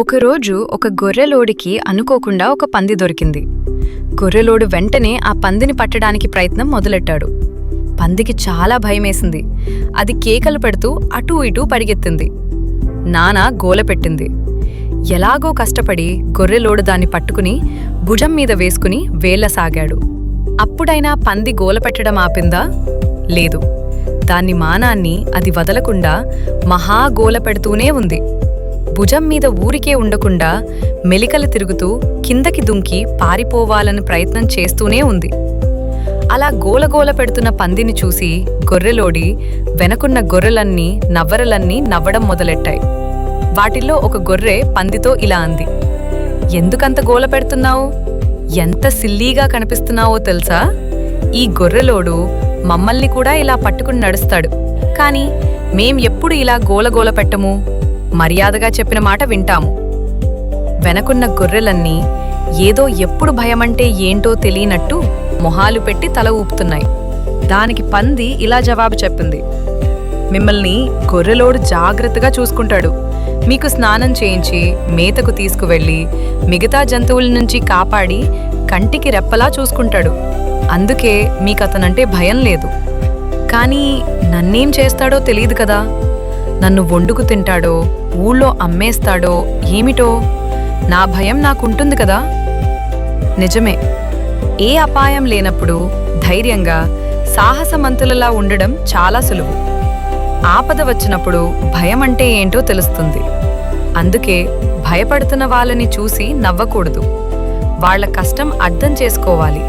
ఒకరోజు ఒక గొర్రెలోడికి అనుకోకుండా ఒక పంది దొరికింది. గొర్రెలోడు వెంటనే ఆ పందిని పట్టడానికి ప్రయత్నం మొదలెట్టాడు. పందికి చాలా భయమేసింది. అది కేకలు పెడుతూ అటూ ఇటూ పరిగెత్తింది. నానా గోల పెట్టింది. ఎలాగో కష్టపడి గొర్రెలోడు దాన్ని పట్టుకుని భుజం మీద వేసుకుని వేళ్ళసాగాడు అప్పుడైనా పంది గోల పెట్టడం ఆపిందా? లేదు. దాన్ని మానాన్ని అది వదలకుండా మహా గోల పెడుతూనే ఉంది. భుజం మీద ఊరికే ఉండకుండా మెలికలు తిరుగుతూ కిందకి దుంకి పారిపోవాలని ప్రయత్నం చేస్తూనే ఉంది. అలా గోలగోల పెడుతున్న పందిని చూసి గొర్రెలోడి వెనకున్న గొర్రెలన్నీ నవ్వరలన్నీ నవ్వడం మొదలెట్టాయి. వాటిల్లో ఒక గొర్రె పందితో ఇలా అంది ఎందుకంత గోల పెడుతున్నావు? ఎంత సిల్లీగా కనిపిస్తున్నావో తెలుసా? ఈ గొర్రెలోడు మమ్మల్ని కూడా ఇలా పట్టుకుని నడుస్తాడు. కానీ మేం ఎప్పుడు ఇలా గోలగోల పెట్టము? మర్యాదగా చెప్పిన మాట వింటాము. వెనకున్న గొర్రెలన్నీ ఏదో ఎప్పుడు భయమంటే ఏంటో తెలియనట్టు మొహాలు పెట్టి తల ఊపుతున్నాయి. దానికి పంది ఇలా జవాబు చెప్పింది. మిమ్మల్ని గొర్రెలోడు జాగ్రత్తగా చూసుకుంటాడు. మీకు స్నానం చేయించి మేతకు తీసుకువెళ్ళి మిగతా జంతువుల నుంచి కాపాడి కంటికి రెప్పలా చూసుకుంటాడు. అందుకే మీకు అతనంటే భయం లేదు. కానీ నన్నేం చేస్తాడో తెలియదు కదా. నన్ను వండుకు తింటాడో ఊళ్ళో అమ్మేస్తాడో ఏమిటో? నా భయం నాకుంటుంది కదా. నిజమే. ఏ అపాయం లేనప్పుడు ధైర్యంగా సాహసమంతులలా ఉండడం చాలా సులువు. ఆపద వచ్చినప్పుడు భయం అంటే ఏంటో తెలుస్తుంది. అందుకే భయపడుతున్న వాళ్ళని చూసి నవ్వకూడదు. వాళ్ళ కష్టం అర్థం చేసుకోవాలి.